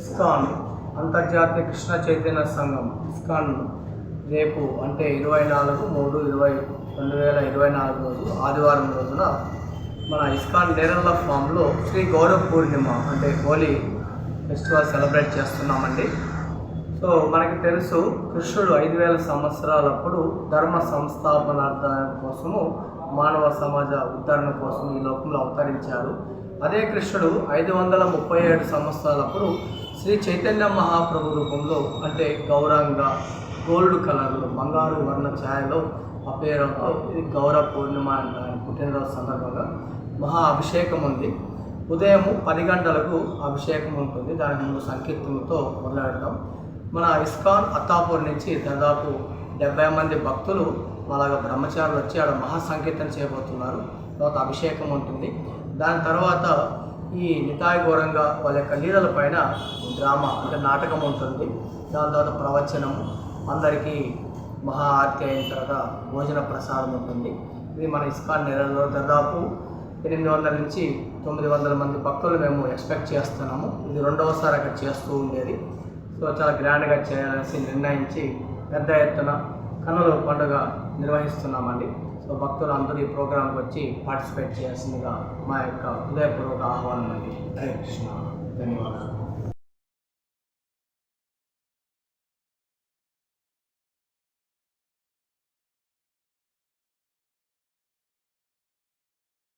ISKCON అంతర్జాతీయ కృష్ణ చైతన్య సంఘం ISKCON రేపు అంటే ఇరవై నాలుగు మూడు ఇరవై రెండు వేల ఇరవై నాలుగు రోజు ఆదివారం రోజున మన ఇస్కాన్ నేరల్ల ఫామ్లో శ్రీ గౌరవ పూర్ణిమ అంటే హోలీ ఫెస్టివల్ సెలబ్రేట్ చేస్తున్నామండి. సో మనకి తెలుసు కృష్ణుడు ఐదు వేల సంవత్సరాలప్పుడు ధర్మ సంస్థాపనార్థం కోసము మానవ సమాజ ఉద్ధరణ కోసం ఈ లోకంలో అవతరించారు. అదే కృష్ణుడు ఐదు వందల ముప్పై ఏడు సంవత్సరాలప్పుడు శ్రీ చైతన్య మహాప్రభు రూపంలో అంటే గౌరంగ గోల్డ్ కలర్లో బంగారు వర్ణ ఛాయలో అపేరంతో ఇది గౌరవ పూర్ణిమ అంటే ఆయన పుట్టినరోజు సందర్భంగా మహా అభిషేకం ఉంది. ఉదయం పది గంటలకు అభిషేకం ఉంటుంది. దాని ముందు సంకీర్తనతో మొదలెడతాం మన ఇస్కాన్ అత్తాపూర్ నుంచి దాదాపు డెబ్బై మంది భక్తులు అలాగ బ్రహ్మచారులు వచ్చి ఆడ మహా సంకీర్తన చేయబోతున్నారు. తర్వాత అభిషేకం ఉంటుంది. దాని తర్వాత ఈ నితాయి ఘోరంగా వాళ్ళ యొక్క లీలల పైన డ్రామా అంటే నాటకం ఉంటుంది. దాని తర్వాత ప్రవచనం అందరికీ మహా ఆర్తి అయిన తర్వాత భోజన ప్రసాదం ఉంటుంది. ఇది మన ఇస్కాన్ నెలలో దాదాపు ఎనిమిది వందల నుంచి తొమ్మిది వందల మంది భక్తులు మేము ఎక్స్పెక్ట్ చేస్తున్నాము. ఇది రెండవసారి అక్కడ చేస్తూ ఉండేది. సో చాలా గ్రాండ్గా చేయాలనేసి నిర్ణయించి పెద్ద ఎత్తున కన్నుల పండుగ నిర్వహిస్తున్నామండి. సో భక్తులు అందరూ ఈ ప్రోగ్రాంకి వచ్చి పార్టిసిపేట్ చేయాల్సిందిగా మా యొక్క హృదయపూర్వక ఆహ్వానం అండి హరే కృష్ణ. ధన్యవాదాలు.